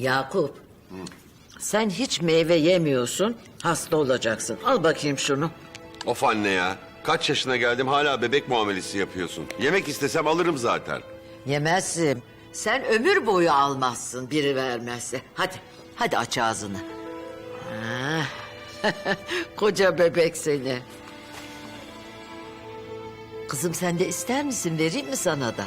Yakup. Sen hiç meyve yemiyorsun. Hasta olacaksın. Al bakayım şunu. Of anne ya. Kaç yaşına geldim hala bebek muamelesi yapıyorsun. Yemek istesem alırım zaten. Yemezsin. Sen ömür boyu almazsın biri vermezse. Hadi, hadi aç ağzını. Ah, Koca bebek seni. Kızım sen de ister misin? Vereyim mi sana da?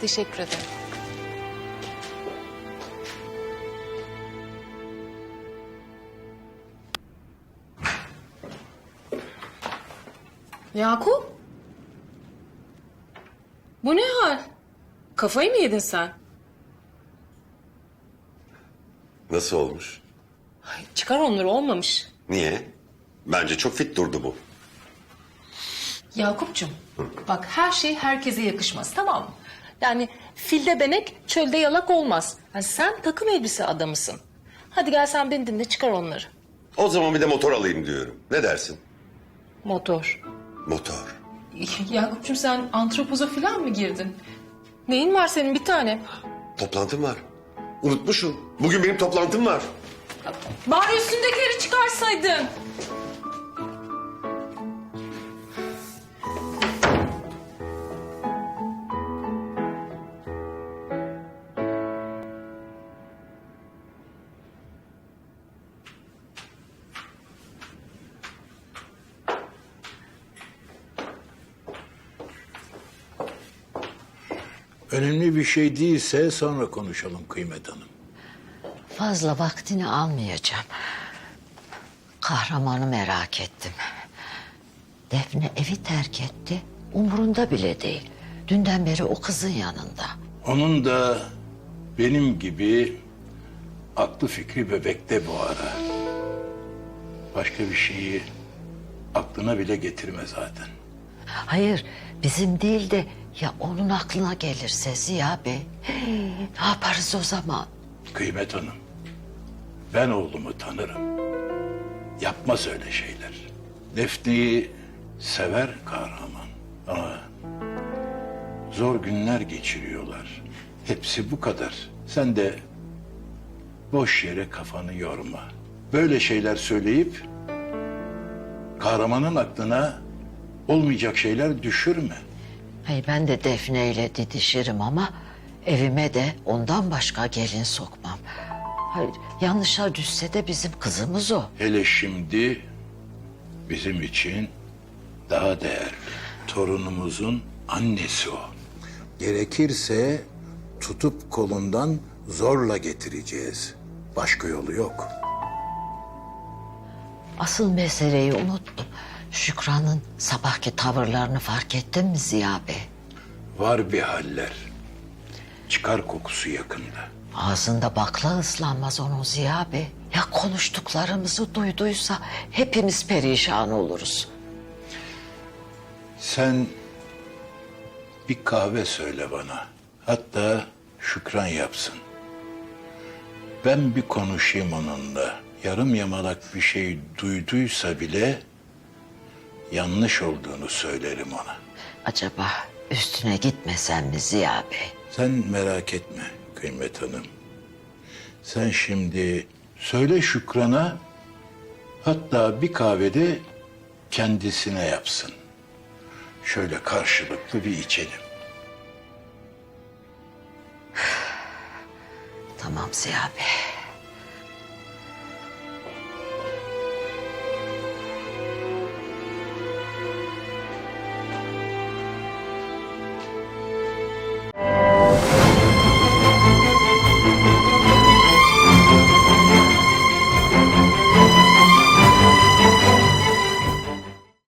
Teşekkür ederim. Yakup? Bu ne hal? Kafayı mı yedin sen? Nasıl olmuş? Ay, çıkar onları olmamış. Niye? Bence çok fit durdu bu. Yakup'cum bak her şey herkese yakışmaz tamam mı? Yani filde benek çölde yalak olmaz. Yani sen takım elbise adamısın. Hadi gel sen beni dinle çıkar onları. O zaman bir de motor alayım diyorum. Ne dersin? Motor. Motor. Yakup'cum sen antropoza falan mı girdin? Neyin var senin bir tane? Toplantım var. Unutmuşum. Bugün benim toplantım var. Bari üstündekileri çıkarsaydın. Önemli bir şey değilse sonra konuşalım Kıymet Hanım. Fazla vaktini almayacağım. Kahramanı merak ettim. Defne evi terk etti. Umurunda bile değil. Dünden beri o kızın yanında. Onun da benim gibi aklı fikri bebekte bu ara. Başka bir şeyi aklına bile getirme zaten. Hayır bizim değil de ya onun aklına gelirse Ziya Bey. ne yaparız o zaman? Kıymet Hanım, ben oğlumu tanırım. Yapmaz öyle şeyler. Defne'yi sever kahraman ama zor günler geçiriyorlar. Hepsi bu kadar. Sen de boş yere kafanı yorma. Böyle şeyler söyleyip kahramanın aklına olmayacak şeyler düşürme. Hayır ben de Defne ile didişirim ama evime de ondan başka gelin sokmam. Hayır yanlışa düşse de bizim kızımız o. Hele şimdi bizim için daha değerli. Torunumuzun annesi o. Gerekirse tutup kolundan zorla getireceğiz. Başka yolu yok. Asıl meseleyi unuttum. Şükran'ın sabahki tavırlarını fark ettin mi Ziya Bey? Var bir haller. Çıkar kokusu yakında. Ağzında bakla ıslanmaz onun Ziya Bey. Ya konuştuklarımızı duyduysa hepimiz perişan oluruz. Sen bir kahve söyle bana. Hatta Şükran yapsın. Ben bir konuşayım onunla. Yarım yamalak bir şey duyduysa bile yanlış olduğunu söylerim ona. Acaba üstüne gitmesen mi Ziya Bey? Sen merak etme Kıymet Hanım. Sen şimdi söyle Şükran'a hatta bir kahvede kendisine yapsın. Şöyle karşılıklı bir içelim. Tamam Ziya Bey.